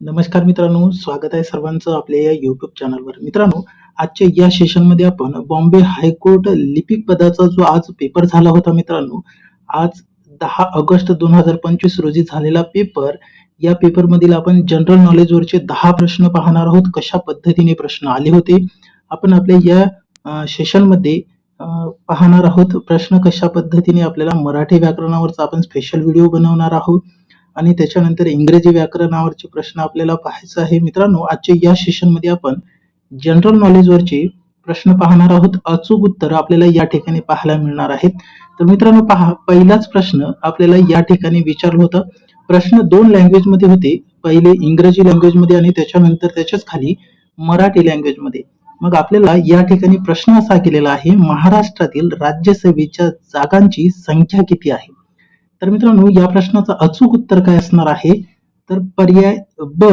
नमस्कार मित्रांनो, स्वागत आहे सर्वांचं आपल्या या युट्यूब चॅनलवर. मित्रांनो, आजच्या या सेशनमध्ये आपण बॉम्बे हायकोर्ट लिपिक पदाचा जो आज पेपर झाला होता मित्रांनो, आज दहा ऑगस्ट 2025 रोजी झालेला पेपर, या पेपरमधील आपण जनरल नॉलेजवरचे दहा प्रश्न पाहणार आहोत. कशा पद्धतीने प्रश्न आले होते. आपण आपल्या या अ, सेशनमध्ये पाहणार आहोत प्रश्न कशा पद्धतीने आपल्याला मराठी व्याकरणावरचा आपण स्पेशल व्हिडिओ बनवणार आहोत आणि त्याच्यानंतर इंग्रजी व्याकरणावरचे प्रश्न आपल्याला पाहायचा आहे. मित्रांनो, आजच्या या सेशनमध्ये आपण जनरल नॉलेजवरचे प्रश्न पाहणार आहोत. अचूक उत्तर आपल्याला या ठिकाणी पाहायला मिळणार आहेत. तर मित्रांनो पहा, पहिलाच प्रश्न आपल्याला या ठिकाणी विचारलं होतं. प्रश्न दोन लँग्वेजमध्ये होते. पहिले इंग्रजी लँग्वेजमध्ये आणि त्याच्यानंतर त्याच्याच खाली मराठी लँग्वेजमध्ये. मग आपल्याला या ठिकाणी प्रश्न असा केलेला आहे, महाराष्ट्रातील राज्यसभेच्या जागांची संख्या किती आहे? तर मित्रांनो, या प्रश्नाचं अचूक उत्तर काय असणार आहे? तर पर्याय ब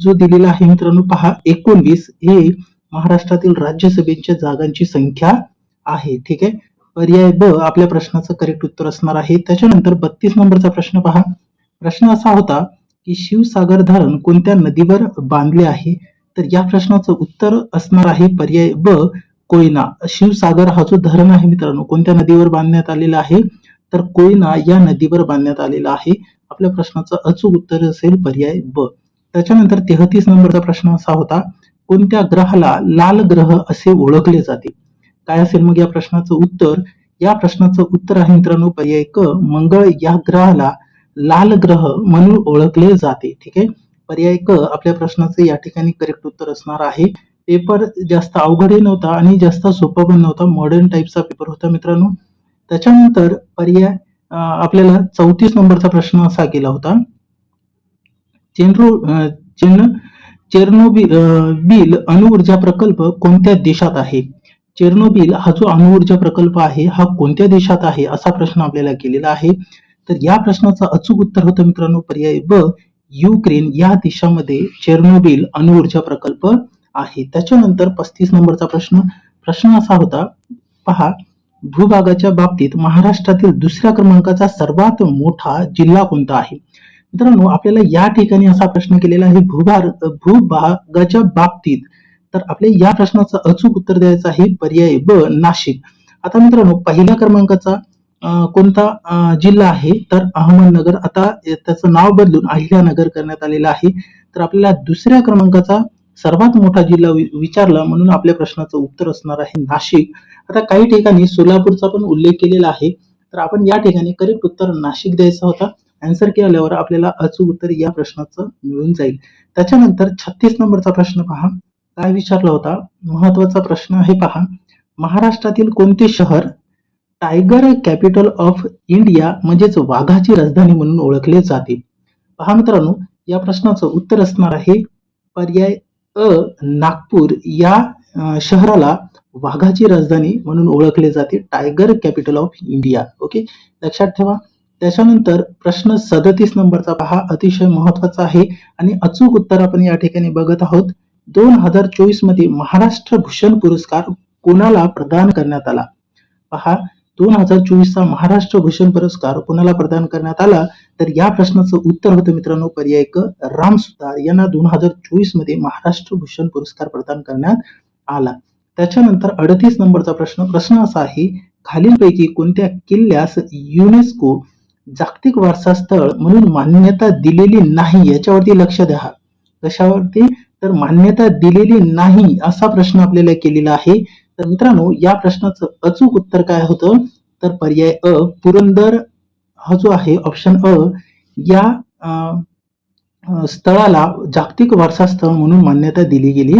जो दिलेला आहे मित्रांनो पहा 19 हे महाराष्ट्रातील राज्यसभेच्या जागांची संख्या आहे. ठीक आहे. पर्याय ब आपल्या प्रश्नाचं करेक्ट उत्तर असणार आहे. त्याच्यानंतर 32 नंबरचा प्रश्न पहा. प्रश्न असा होता की शिवसागर धरण कोणत्या नदीवर बांधले आहे? तर या प्रश्नाचं उत्तर असणार आहे पर्याय ब कोयना. शिवसागर हा जो धरण आहे मित्रांनो कोणत्या नदीवर बांधण्यात आलेला आहे? तर कोयना या नदीवर बांधण्यात आलेला आहे. आपल्या प्रश्नाचं अचूक उत्तर असेल पर्याय ब. त्याच्यानंतर 33 नंबरचा प्रश्न असा होता, कोणत्या ग्रहाला लाल ग्रह असे ओळखले जाते? काय असेल मग या प्रश्नाचं उत्तर? या प्रश्नाचं उत्तर आहे मित्रांनो पर्याय क मंगळ या ग्रहाला लाल ग्रह म्हणून ओळखले जाते. ठीक आहे. पर्याय क आपल्या प्रश्नाचं या ठिकाणी करेक्ट उत्तर असणार आहे. पेपर जास्त अवघडही नव्हता आणि जास्त सोपा पण नव्हता. मॉडर्न टाइपचा पेपर होता मित्रांनो. त्याच्यानंतर पर्याय आपल्याला 34 नंबरचा प्रश्न असा केला होता. चेनरो चेन चेर्नोबिल बिल अणुऊर्जा प्रकल्प कोणत्या देशात आहे? चेर्नोबिल हा जो अणुऊर्जा प्रकल्प आहे हा कोणत्या देशात आहे? असा प्रश्न आपल्याला केलेला आहे. तर या प्रश्नाचं अचूक उत्तर होतं मित्रांनो पर्याय ब युक्रेन या देशामध्ये चेर्नोबिल अणुऊर्जा प्रकल्प आहे. त्याच्यानंतर 35 नंबरचा प्रश्न प्रश्न असा होता पहा भूभागाच्या बाबतीत महाराष्ट्रातील दुसऱ्या क्रमांकाचा सर्वात मोठा जिल्हा कोणता आहे? मित्रांनो आपल्याला या ठिकाणी असा प्रश्न केलेला आहे भूभार भूभागाच्या बाबतीत तर आपल्या या प्रश्नाचं अचूक उत्तर द्यायचं आहे पर्याय ब नाशिक. आता मित्रांनो पहिल्या क्रमांकाचा कोणता जिल्हा आहे? तर अहमदनगर. आता त्याचं नाव बदलून अहिल्यानगर करण्यात आलेलं आहे. तर आपल्याला दुसऱ्या क्रमांकाचा सर्वात मोठा जिल्हा विचारला म्हणून आपल्या प्रश्नाचं उत्तर असणार आहे नाशिक. आता काही ठिकाणी सोलापूरचा पण उल्लेख केलेला आहे. तर आपण या ठिकाणी करेक्ट उत्तर नाशिक द्यायचा होता. आन्सर केल्यावर आपल्याला अचूक उत्तर या प्रश्नाचं मिळून जाईल. त्याच्यानंतर 36 नंबरचा प्रश्न पहा. काय विचारला होता? महत्त्वाचा प्रश्न आहे पहा. महाराष्ट्रातील कोणते शहर टायगर कॅपिटल ऑफ इंडिया म्हणजेच वाघाची राजधानी म्हणून ओळखले जाते? पहा मित्रांनो या प्रश्नाचं उत्तर असणार आहे पर्याय अ नागपूर या शहराला वाघाची राजधानी म्हणून ओळखले जाते. Tiger capital of India. Okay. लक्षात ठेवा. त्याच्यानंतर प्रश्न 37 नंबरचा पहा अतिशय महत्त्वाचा आहे आणि अचूक उत्तर आपण या ठिकाणी बघत आहोत. 2024 मध्ये महाराष्ट्र भूषण पुरस्कार कोणाला प्रदान करण्यात आला? पहा दोन हजार चोवीसचा महाराष्ट्र भूषण पुरस्कार कोणाला प्रदान करण्यात आला? तर या प्रश्नाचं उत्तर होतं मित्रांनो पर्याय क राम सुतार यांना 2024 मध्ये महाराष्ट्र भूषण पुरस्कार प्रदान करण्यात आला. त्याच्यानंतर 38 नंबरचा प्रश्न प्रश्न असा आहे खालीलपैकी कोणत्या किल्ल्यास युनेस्को जागतिक वारसा स्थळ म्हणून मान्यता दिलेली नाही याच्यावरती लक्ष द्या. कशावरती? तर मान्यता दिलेली नाही असा प्रश्न आपल्याला केलेला आहे. तर मित्रांनो या प्रश्नाचं अचूक उत्तर काय होतं? तर पर्याय अ पुरंदर हा जो आहे ऑप्शन अ या स्थळाला जागतिक वारसा स्थळ म्हणून मान्यता दिली गेली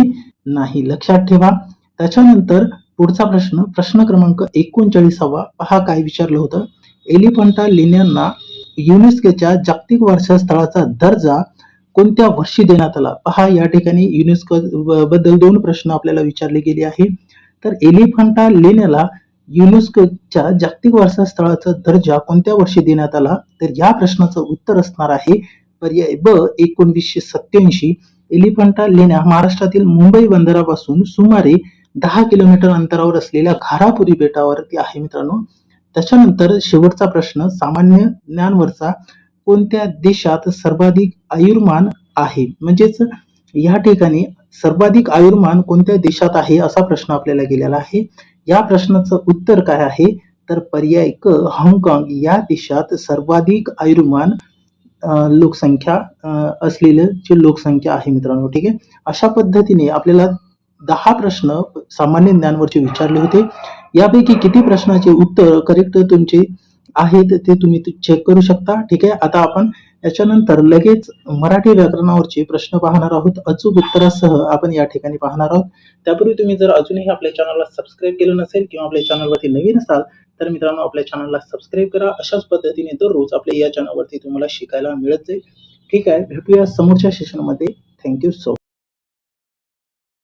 नाही. लक्षात ठेवा. त्याच्यानंतर पुढचा प्रश्न प्रश्न क्रमांक 39वा पहा काय विचारलं होतं? एलिफंटा लेण्यांना युनेस्कोच्या जागतिक वारसा स्थळाचा दर्जा कोणत्या वर्षी देण्यात आला? पहा या ठिकाणी युनेस्को बद्दल दोन प्रश्न आपल्याला विचारले गेले आहे. तर एलिफंटा लेण्याला युनेस्कोच्या जागतिक वारसा स्थळाचा दर्जा कोणत्या वर्षी देण्यात आला? तर या प्रश्नाचं उत्तर असणार आहे पर्याय ब 1987. एलिफंटा लेण्या महाराष्ट्रातील मुंबई बंदरापासून सुमारे दहा किलोमीटर अंतरावर असलेल्या घारापुरी बेटावरती आहे मित्रांनो. त्याच्यानंतर शेवटचा प्रश्न सामान्य ज्ञानवरचा कोणत्या देशात सर्वाधिक आयुर्मान आहे म्हणजेच या ठिकाणी सर्वाधिक आयुर्मान कोणत्या देशात आहे असा प्रश्न आपल्याला गेलेला आहे. या प्रश्नाचं उत्तर काय आहे? तर पर्याय क हाँगकाँग या देशात सर्वाधिक आयुर्मान लोकसंख्या असलेलं जे लोकसंख्या आहे मित्रांनो ठीक आहे? अशा पद्धतीने आपल्याला दहा प्रश्न सामान्य ज्ञानवरचे विचारले होते. यापैकी किती प्रश्नाचे उत्तर करेक्ट तुमचे? आहेत ते तुम्ही चेक करू शकता. ठीक आहे? आता आपण याच्यानंतर लगेच मराठी व्याकरणावरचे प्रश्न पाहणार आहोत. अचूक उत्तरासह आपण या ठिकाणी पाहणार आहोत. त्यापूर्वी तुम्ही जर अजूनही आपल्या चॅनलला सबस्क्राईब केलं नसेल किंवा आपल्या चॅनलवरती नवीन असाल तर मित्रांनो आपल्या चॅनलला सबस्क्राईब करा. अशाच पद्धतीने दररोज आपल्या या चॅनलवरती तुम्हाला शिकायला मिळत जाईल. ठीक आहे? भेटूया समोरच्या सेशनमध्ये थँक्यू सो